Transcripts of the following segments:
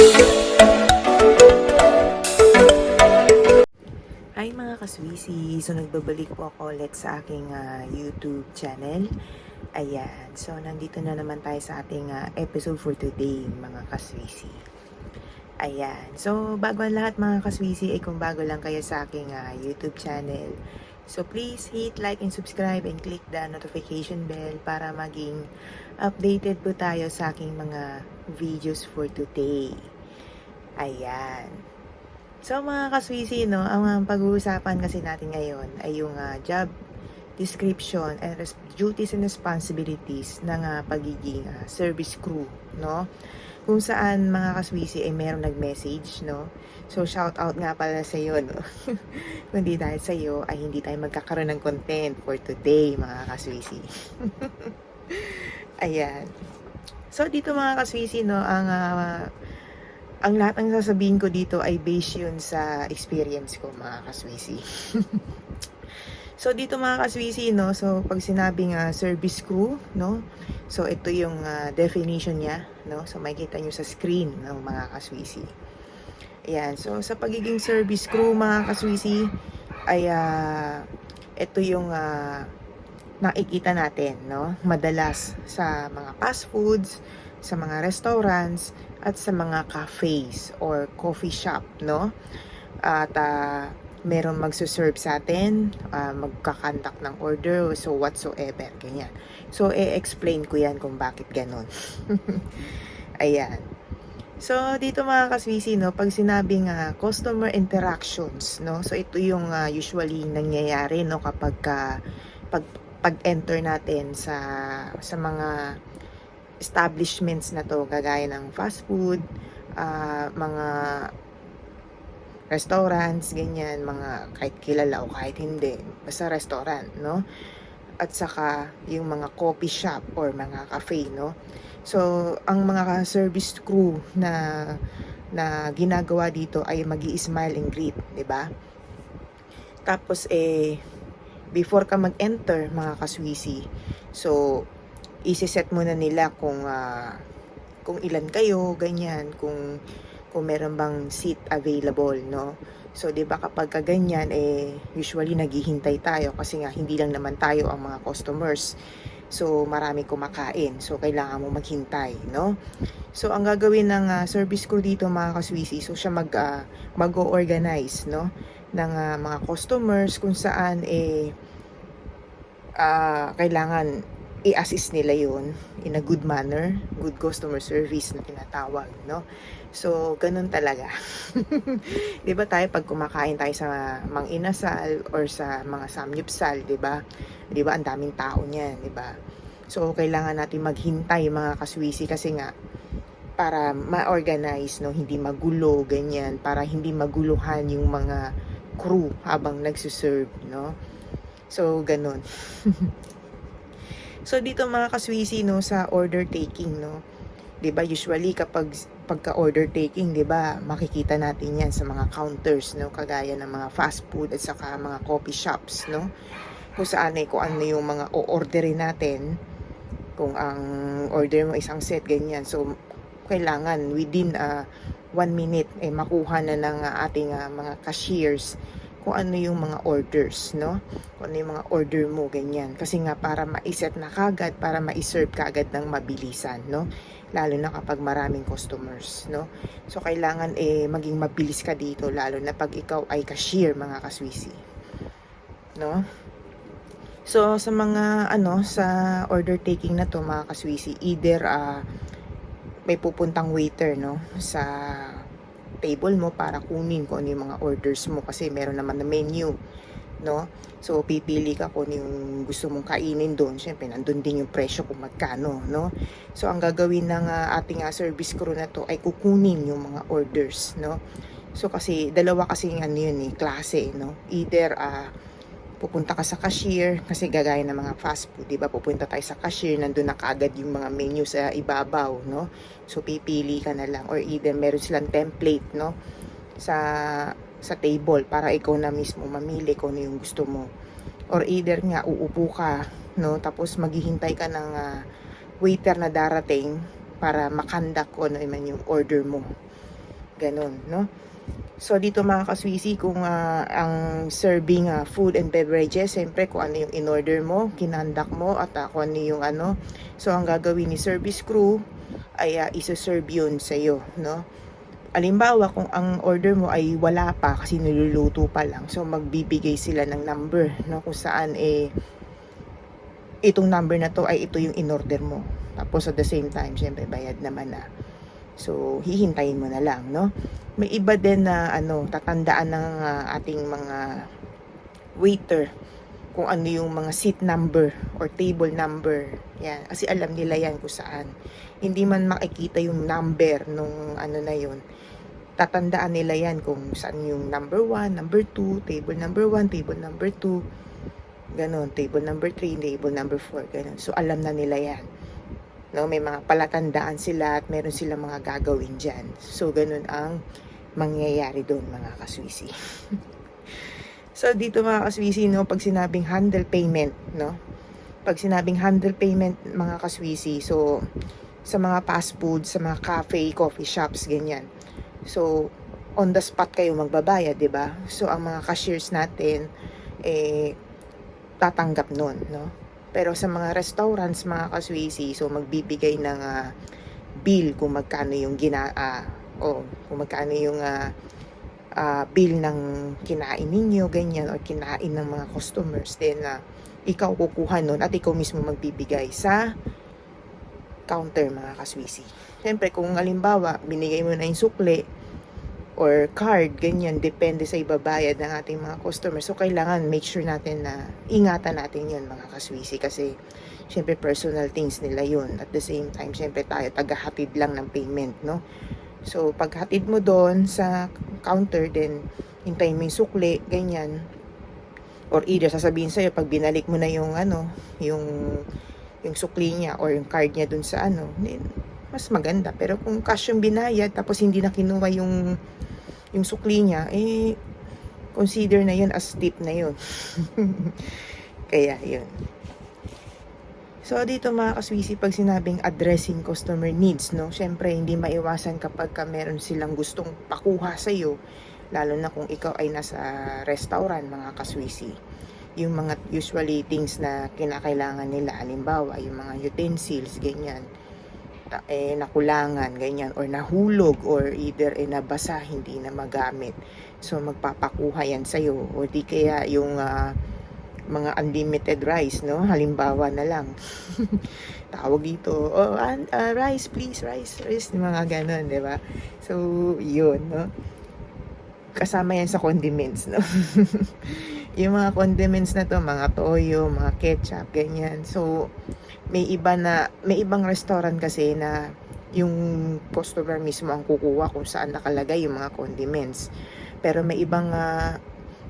Hi mga kaswisi! So nagbabalik po ako ulit sa aking ah, YouTube channel. Ayan. So nandito na naman tayo sa ating ah, episode for today mga kaswisi. Ayan. So bago ang lahat mga kaswisi ay kung bago lang kayo sa aking ah, YouTube channel. So please hit like and subscribe and click the notification bell para maging updated po tayo sa aking mga videos for today. Ayan. So mga kaswisi, no, ang pag-uusapan kasi natin ngayon ay yung ah, job description and duties and responsibilities ng ah, pagiging ah, service crew, no? Kung saan mga kaswisi ay merong nag-message, no? So shout out nga pala sa iyo, no? Kundi dahil sa iyo ay hindi tayo magkakaroon ng content for today, mga kaswisi. Ayan. So dito mga kaswisi, no, ang ah, ang lahat ng sasabihin ko dito ay based yun sa experience ko mga kaswisi. so dito mga kaswisi, no, so pag sinabing ah, service crew, no, so ito yung ah, definition niya, no, so makikita nyo sa screen ng mga kaswisi. Ayan, so sa pagiging service crew mga kaswisi, ay ah, ito yung ah, nakikita natin, no, madalas sa mga fast foods, sa mga restaurants, at sa mga cafes or coffee shop, no? At ah, meron magsuserve sa atin, ah, magkakandak ng order, so whatsoever, ganyan. So, i-explain ko yan kung bakit ganon. Ayan. So, dito mga kaswisi, no, pag sinabing ah, customer interactions, no, so ito yung ah, usually nangyayari, no, kapag ka, pag, pag-enter natin sa, sa mga establishments na to, kagaya ng fast food, ah, mga restaurants, ganyan, mga kahit kilala o kahit hindi, basta restaurant, no? At saka yung mga coffee shop or mga cafe, no? So, ang mga service crew na na ginagawa dito ay magi smile and greet, 'di ba? Tapos eh before ka mag-enter mga kaswisi, so isi-set muna nila kung ah, kung ilan kayo, ganyan, kung kung meron bang seat available, no? So, 'di ba kapag ka ganyan eh usually naghihintay tayo kasi nga hindi lang naman tayo ang mga customers. So, marami kumakain. So, kailangan mo maghintay, no? So, ang gagawin ng ah, service crew dito mga kaswisi, so siya mag ah, mag-organize, no? Ng ah, mga customers kung saan eh ah, kailangan i-assist nila yon in a good manner, good customer service na tinatawag, no? So, ganun talaga. 'Di ba tayo pag kumakain tayo sa Mang Inasal or sa mga Samyupsal, 'di ba? 'Di ba ang daming tao niyan, 'di ba? So, kailangan natin maghintay mga kaswisi kasi nga para ma-organize, no, hindi magulo ganyan, para hindi maguluhan yung mga crew habang nagsuserve, no? So, ganun. so, dito mga kaswisi, no, sa order taking, no, 'di ba usually kapag pagka order taking 'di ba makikita natin 'yan sa mga counters no? Kagaya ng mga fast food at saka mga coffee shops no? Kung saan ay kung ano yung mga o-orderin natin. Kung ang order mo isang set ganyan. So kailangan within uh, one minute eh makuha na ng uh, ating uh, mga cashiers kung ano yung mga orders, no? Kung ano yung mga order mo, ganyan. Kasi nga para ma-set na kagad, para ma-serve kagad ng mabilisan, no? Lalo na kapag maraming customers, no? So, kailangan eh maging mabilis ka dito, lalo na pag ikaw ay cashier, mga kaswisi. No? So, sa mga, ano, sa order taking na to, mga kaswisi, either, ah, may pupuntang waiter, no? Sa table mo para kunin kung ano yung mga orders mo kasi meron naman na menu no? So pipili ka kung ano yung gusto mong kainin doon. Syempre nandun din yung presyo kung magkano no? So ang gagawin ng uh, ating uh, service crew na to ay kukunin yung mga orders no? So kasi dalawa kasi ano yun eh klase no? Either uh, pupunta ka sa cashier kasi gagaya ng mga fast food, 'di ba? Pupunta tayo sa cashier, nandoon na kaagad yung mga menu sa ibabaw, no? So pipili ka na lang or either meron silang template, no? Sa sa table para ikaw na mismo mamili kung ano yung gusto mo. Or either nga uupo ka, no? Tapos maghihintay ka ng uh, waiter na darating para makandak kung ano man yung order mo. Ganon, no? So dito mga kaswisi, kung ah, ang serving ah, food and beverages, siyempre kung ano yung in-order mo, kinandak mo, at ah, kung ano yung ano. So ang gagawin ni service crew ay uh, isa-serve yun sa'yo, no? Alimbawa, kung ang order mo ay wala pa kasi niluluto pa lang, so magbibigay sila ng number, no? Kung saan eh, itong number na to ay ito yung in-order mo. Tapos at the same time, syempre bayad naman na. So, hihintayin mo na lang, no? May iba din na ano, tatandaan ng ah, ating mga waiter kung ano yung mga seat number or table number. Yan, kasi alam nila yan kung saan. Hindi man makikita yung number nung ano na yun. Tatandaan nila yan kung saan yung number 1, number 2, table number 1, table number 2, ganon, table number 3, table number 4, ganon. So, alam na nila yan. No, may mga palatandaan sila at meron silang mga gagawin dyan. So, ganun ang mangyayari doon mga kaswisi. so, dito mga kaswisi, no, pag sinabing handle payment, no, pag sinabing handle payment mga kaswisi, so, sa mga fast food, sa mga cafe, coffee shops, ganyan. So, on the spot kayo magbabayad, 'di ba? So, ang mga cashiers natin, eh, tatanggap nun, no? Pero sa mga restaurants, mga kaswisi, so magbibigay ng ah, bill kung magkano yung gina ah, o kung magkano yung ah, ah, bill ng kinain ninyo, ganyan, or kinain ng mga customers, then ah, ikaw kukuha nun at ikaw mismo magbibigay sa counter, mga kaswisi. Siyempre, kung halimbawa, binigay mo na yung sukle, or card, ganyan, depende sa ibabayad ng ating mga customers. So, kailangan make sure natin na ingatan natin yun mga kaswisi kasi syempre personal things nila yun. At the same time, syempre tayo tagahatid lang ng payment, no? So, paghatid mo doon sa counter, then hintayin mo yung sukli, ganyan. Or either sasabihin sa'yo, pag binalik mo na yung ano, yung yung sukli niya or yung card niya dun sa ano, then, mas maganda. Pero kung cash yung binayad, tapos hindi na kinuha yung yung sukli niya, eh, consider na yun as tip na yun. Kaya, yun. So, dito mga kaswisi, pag sinabing addressing customer needs, no, syempre, hindi maiwasan kapag ka meron silang gustong pakuha sa'yo, lalo na kung ikaw ay nasa restaurant, mga kaswisi. Yung mga usually things na kinakailangan nila, halimbawa, yung mga utensils, ganyan, eh, nakulangan, ganyan, or nahulog, or either eh, nabasa, hindi na magamit. So, magpapakuha yan sa'yo. O di kaya yung ah, mga unlimited rice, no? Halimbawa na lang. Tawag dito, oh, an- ah, rice, please, rice, rice, mga ganon, di ba? So, yun, no? Kasama yan sa condiments, no? yung mga condiments na to, mga toyo, mga ketchup, ganyan. So, may iba na, may ibang restaurant kasi na yung customer mismo ang kukuha kung saan nakalagay yung mga condiments. Pero may ibang ah,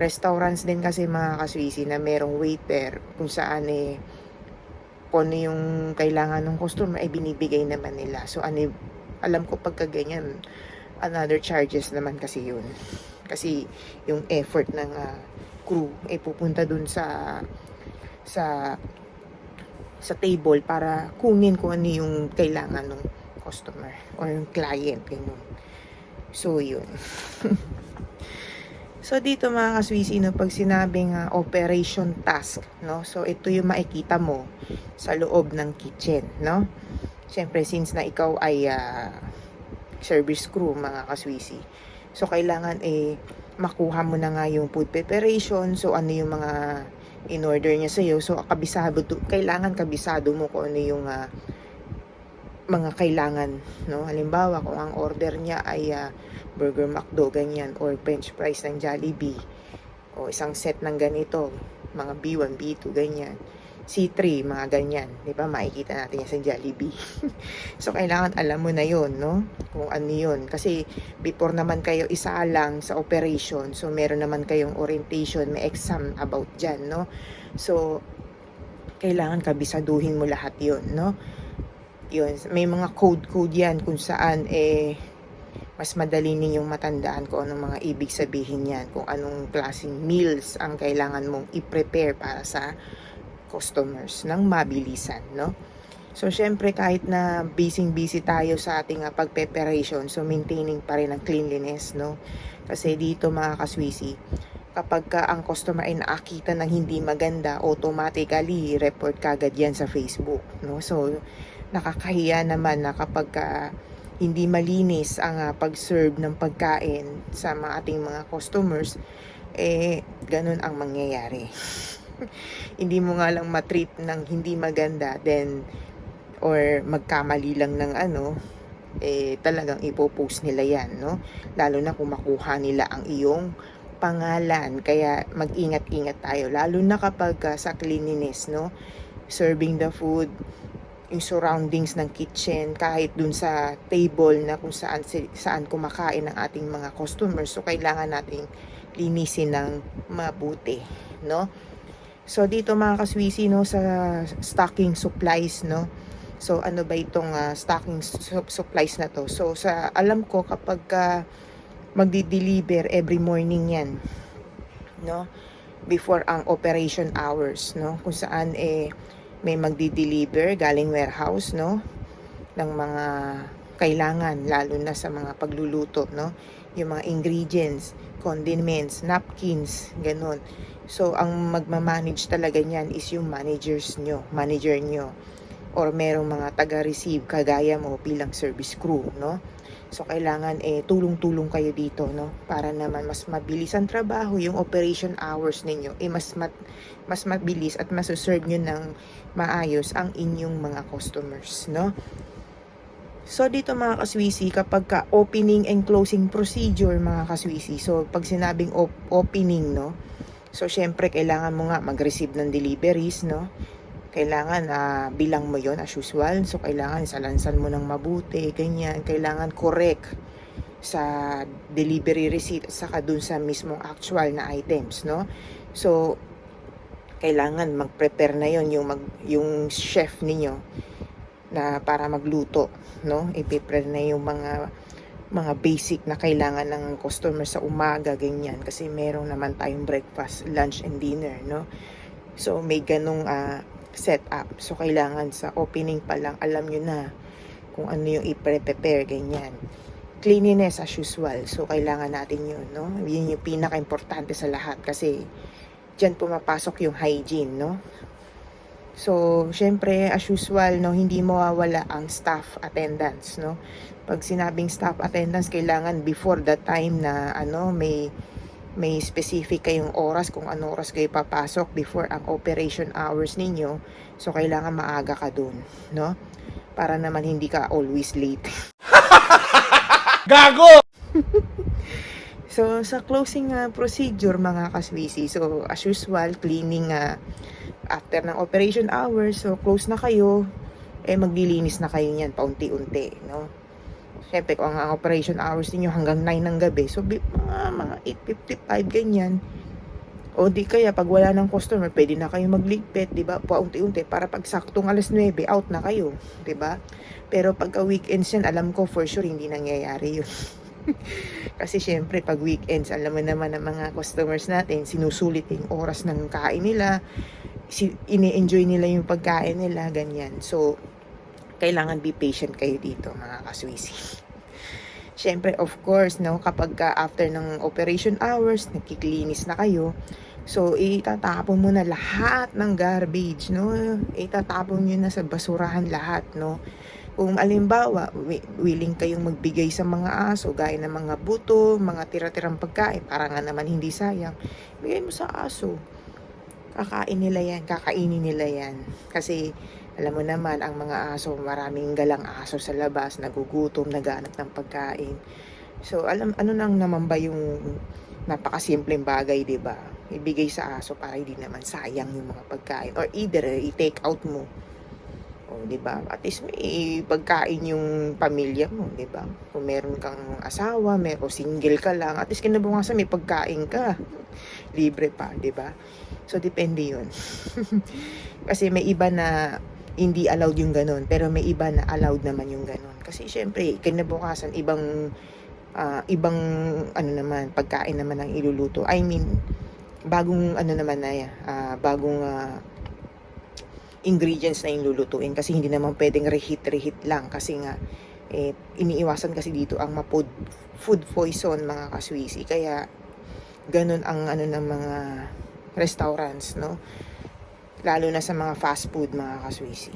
restaurants din kasi mga kaswisi na merong waiter kung saan eh kung ano yung kailangan ng customer ay binibigay naman nila. So ano, alam ko pagka ganyan, another charges naman kasi yun. Kasi yung effort ng ah, crew ay pupunta dun sa sa sa table para kunin kung ano yung kailangan ng customer or yung client ganun. So yun. so dito mga kaswisi no pag sinabing ah, operation task no so ito yung makikita mo sa loob ng kitchen no Siyempre since na ikaw ay ah, service crew mga kaswisi so kailangan eh makuha mo na nga yung food preparation. So ano yung mga in order niya sa so kabisado kailangan kabisado mo kung ano yung ah, mga kailangan no? Halimbawa kung ang order niya ay ah, burger McDo ganyan or french fries ng Jollibee o isang set ng ganito mga B1 B2 ganyan C3 mga ganyan. Di ba? Makikita natin yan sa Jollibee. So kailangan alam mo na yon no? Kung ano yun. Kasi before naman kayo isa lang sa operation so meron naman kayong orientation may exam about dyan no? So kailangan kabisaduhin mo lahat yon no? Yun. May mga code code yan kung saan eh mas madali ninyong matandaan kung anong mga ibig sabihin yan kung anong klaseng meals ang kailangan mong i-prepare para sa customers ng mabilisan no So, syempre, kahit na busy-busy tayo sa ating uh, pag-preparation, so maintaining pa rin ang cleanliness, no? Kasi dito, mga kaswisi, kapag ka ang customer ay nakakita ng hindi maganda, automatically, report kagad yan sa Facebook, no? So, nakakahiya naman na kapag ka hindi malinis ang uh, pag-serve ng pagkain sa mga ating mga customers, eh, ganun ang mangyayari. hindi mo nga lang matreat ng hindi maganda, then or magkamali lang ng ano, eh talagang ipopost nila yan, no? Lalo na kung makuha nila ang iyong pangalan. Kaya mag-ingat-ingat tayo. Lalo na kapag uh, sa cleanliness, no? Serving the food, yung surroundings ng kitchen, kahit dun sa table na kung saan, saan kumakain ang ating mga customers. So, kailangan nating linisin ng mabuti, no? So, dito mga kaswisi, no, sa stocking supplies, no? So, ano ba itong uh, stocking su- supplies na to? So, sa alam ko, kapag uh, magdi-deliver every morning yan, no? Before ang operation hours, no? Kung saan, eh, may magdi-deliver galing warehouse, no? Ng mga kailangan, lalo na sa mga pagluluto, no? Yung mga ingredients, condiments, napkins, ganun. So, ang magmamanage talaga niyan is yung managers nyo, manager nyo or merong mga taga-receive kagaya mo bilang service crew, no? So, kailangan eh, tulong-tulong kayo dito, no? Para naman mas mabilis ang trabaho, yung operation hours ninyo, eh, mas, mat, mas mabilis at masaserve nyo ng maayos ang inyong mga customers, no? So, dito mga kaswisi, kapag ka opening and closing procedure, mga kaswisi, so, pag sinabing op- opening, no? So, syempre, kailangan mo nga mag-receive ng deliveries, no? kailangan uh, bilang mo yon as usual. So, kailangan salansan mo ng mabuti, ganyan. Kailangan correct sa delivery receipt at saka dun sa mismong actual na items, no? So, kailangan mag-prepare na yon yung, mag, yung chef ninyo na para magluto, no? I-prepare na yung mga mga basic na kailangan ng customer sa umaga, ganyan. Kasi meron naman tayong breakfast, lunch, and dinner, no? So, may ganong uh, setup. So, kailangan sa opening pa lang, alam nyo na kung ano yung i-prepare, ganyan. Cleanliness as usual. So, kailangan natin yun, no? Yun yung pinaka-importante sa lahat kasi dyan pumapasok yung hygiene, no? So, syempre, as usual, no, hindi mawawala ang staff attendance, no? Pag sinabing staff attendance, kailangan before the time na, ano, may may specific kayong oras kung ano oras kayo papasok before ang operation hours ninyo. So, kailangan maaga ka dun, no? Para naman hindi ka always late. Gago! so, sa closing uh, procedure, mga kaswisi, so, as usual, cleaning uh, after ng operation hours, so, close na kayo, eh, maglilinis na kayo niyan paunti-unti, no? Siyempre, kung ang operation hours niyo hanggang 9 ng gabi, so mga, mga 8.55, ganyan. O di kaya, pag wala ng customer, pwede na kayo magligpit, di ba? Paunti-unti, para pag saktong alas 9, out na kayo, di ba? Pero pagka weekends yan, alam ko for sure hindi nangyayari yun. Kasi syempre, pag weekends, alam mo naman ng mga customers natin, sinusulit yung oras ng kain nila, ini-enjoy nila yung pagkain nila, ganyan. So, kailangan be patient kayo dito mga kaswisi. Siyempre, of course, no, kapag ka after ng operation hours, nagkiklinis na kayo, so itatapon mo na lahat ng garbage, no? Itatapon nyo na sa basurahan lahat, no? Kung alimbawa, willing kayong magbigay sa mga aso, gaya ng mga buto, mga tira-tirang pagkain, para nga naman hindi sayang, bigay mo sa aso. Kakain nila yan, kakainin nila yan. Kasi, alam mo naman, ang mga aso, maraming galang aso sa labas, nagugutom, naghanap ng pagkain. So, alam, ano nang naman ba yung napakasimpleng bagay, di ba? Ibigay sa aso para hindi naman sayang yung mga pagkain. Or either, i-take out mo. O, di ba? At least may pagkain yung pamilya mo, di ba? Kung meron kang asawa, meron single ka lang, at least kinabukasan may pagkain ka. Libre pa, di ba? So, depende yun. Kasi may iba na hindi allowed yung ganun. Pero may iba na allowed naman yung ganun. Kasi syempre, kinabukasan, ibang, uh, ibang, ano naman, pagkain naman ang iluluto. I mean, bagong, ano naman na, uh, bagong, uh, ingredients na yung lulutuin kasi hindi naman pwedeng reheat-reheat lang kasi nga eh, iniiwasan kasi dito ang mapod food poison mga kaswisi. Kaya ganun ang ano ng mga restaurants no? Lalo na sa mga fast food mga kaswisi.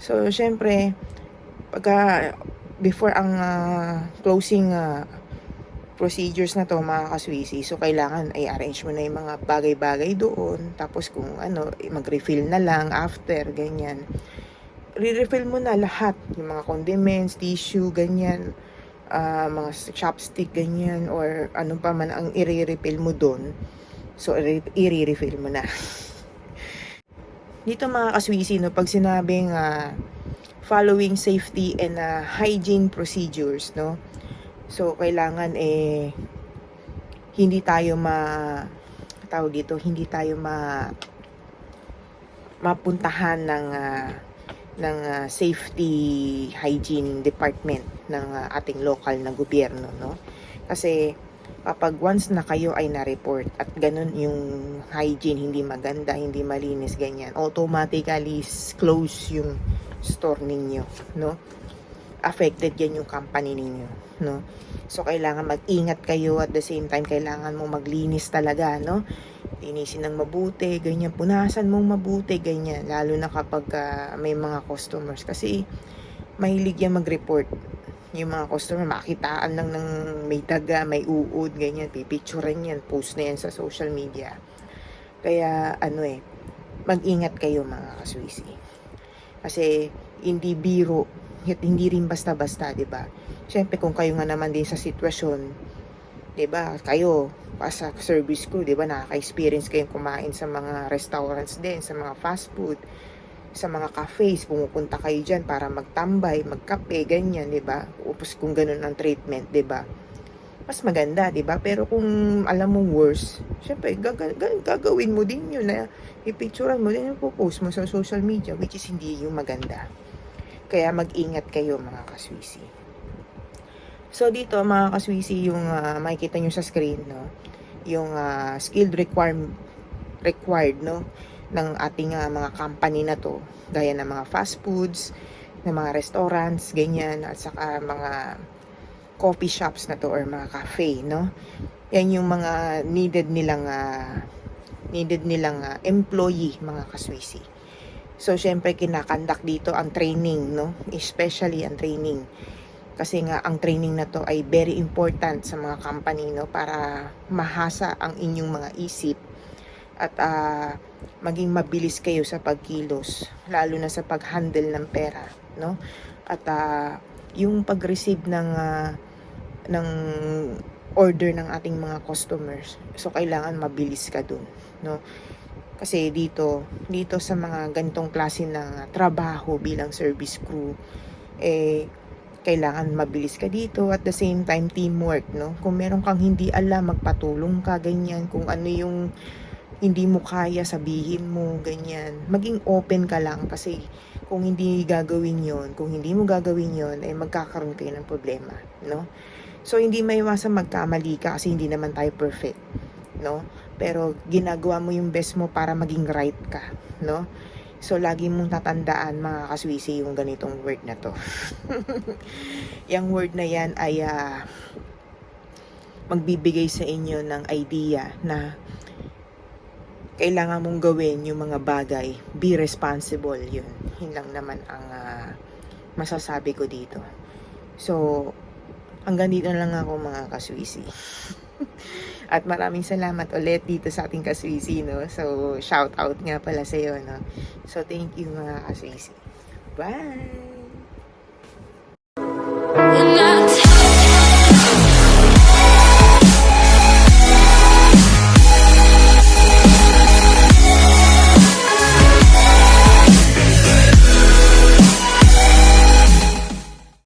So syempre pagka before ang ah, closing ah, procedures na to mga kaswisi so kailangan ay arrange mo na yung mga bagay-bagay doon. Tapos kung ano eh, mag-refill na lang after ganyan. Re-refill mo na lahat. Yung mga condiments, tissue, ganyan. Ah, mga chopstick, ganyan. Or ano pa man ang i-refill mo doon. So i-refill mo na. Dito mga kaswisi no pag sinabing ah, following safety and ah, hygiene procedures no So, kailangan eh, hindi tayo ma, tawag dito, hindi tayo ma, mapuntahan ng, ah, ng ah, safety hygiene department ng ah, ating local na gobyerno, no? Kasi, kapag once na kayo ay na-report at ganun yung hygiene hindi maganda, hindi malinis, ganyan, automatically close yung store ninyo, no? Affected yan yung company ninyo, no? So, kailangan mag-ingat kayo at the same time, kailangan mo maglinis talaga, no? Linisin ng mabuti, ganyan, punasan mong mabuti, ganyan, lalo na kapag ah, may mga customers. Kasi, mahilig yan mag-report. Yung mga customer, makitaan lang ng may daga, may uod, ganyan, pipicturean yan, post na yan sa social media. Kaya, ano eh, mag-ingat kayo mga kaswisi. Kasi, hindi biro hindi rin basta-basta, 'di ba? Syempre kung kayo nga naman din sa sitwasyon, 'di ba? Kayo as a service crew, 'di ba? Nakaka-experience kayong kumain sa mga restaurants din, sa mga fast food, sa mga cafes, pumupunta kayo diyan para magtambay, magkape, ganyan, 'di ba? Upos kung ganun ang treatment, 'di ba? Mas maganda, 'di ba? Pero kung alam mo worse, syempre gaga- ga- gagawin mo din 'yun na ipicturean mo din, post mo sa social media which is hindi yung maganda. Kaya mag-ingat kayo mga kaswisi. So dito mga kaswisi yung ah, makikita nyo sa screen no, yung ah, skilled requirement required no ng ating ah, mga company na to gaya ng mga fast foods, ng mga restaurants, ganyan at saka mga coffee shops na to or mga cafe no. Yan yung mga needed nilang ah, needed nilang ah, employee mga kaswisi. So, syempre, kinakandak dito ang training, no? Especially ang training. Kasi nga, ang training na to ay very important sa mga company, no? Para mahasa ang inyong mga isip at ah, maging mabilis kayo sa pagkilos, lalo na sa pag-handle ng pera, no? At ah, yung pag-receive ng ah, ng order ng ating mga customers. So, kailangan mabilis ka dun, no? Kasi dito, dito sa mga ganitong klase ng trabaho bilang service crew, eh, kailangan mabilis ka dito at the same time teamwork, no? Kung meron kang hindi alam, magpatulong ka, ganyan. Kung ano yung hindi mo kaya, sabihin mo, ganyan. Maging open ka lang kasi kung hindi gagawin yon kung hindi mo gagawin yon ay magkakaroon kayo ng problema, no? So, hindi maiwasan magkamali ka kasi hindi naman tayo perfect, no? Pero ginagawa mo yung best mo para maging right ka, no? So, lagi mong tatandaan mga kaswisi yung ganitong word na to. yung word na yan ay ah, magbibigay sa inyo ng idea na kailangan mong gawin yung mga bagay. Be responsible yun. Yun lang naman ang ah, masasabi ko dito. So, hanggang dito lang ako mga kaswisi. At maraming salamat ulit dito sa ating kaswisi, no? So, shout out nga pala sa iyo, no? So, thank you mga kaswisi. Bye!